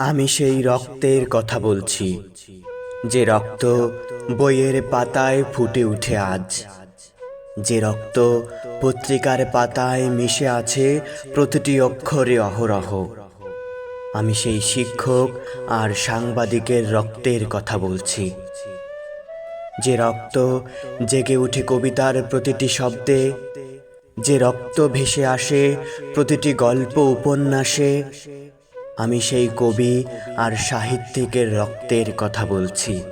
আমি সেই রক্তের কথা বলছি, যে রক্ত বইয়ের পাতায় ফুটে উঠে আজ। যে রক্ত পত্রিকার পাতায় মিশে আছে প্রতিটি অক্ষরে অহরহ। আমি সেই শিক্ষক আর সাংবাদিকের রক্তের কথা বলছি। যে রক্ত জেগে উঠে কবিতার প্রতিটি শব্দে, যে রক্ত ভেসে আসে প্রতিটি গল্প উপন্যাসে আমি সেই কবি আর সাহিত্যিকের রক্তের কথা বলছি।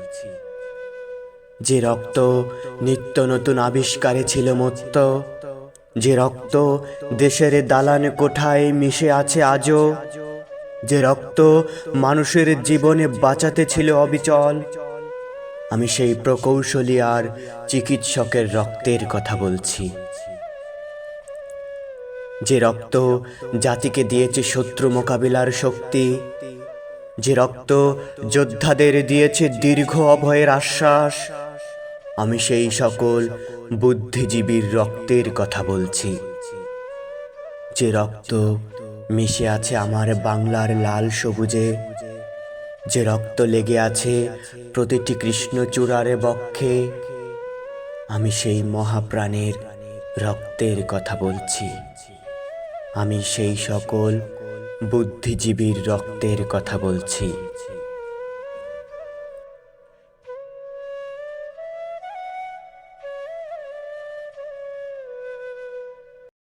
যে রক্ত নিত্য নতুন আবিষ্কারে ছিল মত্ত, যে রক্ত দেশের দালান কোঠায় মিশে আছে আজও, যে রক্ত মানুষের জীবনে বাঁচাতে ছিল অবিচল, আমি সেই প্রকৌশলী আর চিকিৎসকের রক্তের কথা বলছি। যে রক্ত জাতিকে দিয়েছে শত্রু মোকাবিলার শক্তি, যে রক্ত যোদ্ধাদের দিয়েছে দীর্ঘ অভয়ের আশ্বাস, আমি সেই সকল বুদ্ধিজীবীর রক্তের কথা বলছি। যে রক্ত মিশে আছে আমার বাংলার লাল সবুজে, যে রক্ত লেগে আছে প্রতিটি কৃষ্ণচূড়ারে বক্ষে, আমি সেই মহাপ্রাণের রক্তের কথা বলছি। আমি সেই সকল বুদ্ধিজীবীর রক্তের কথা বলছি।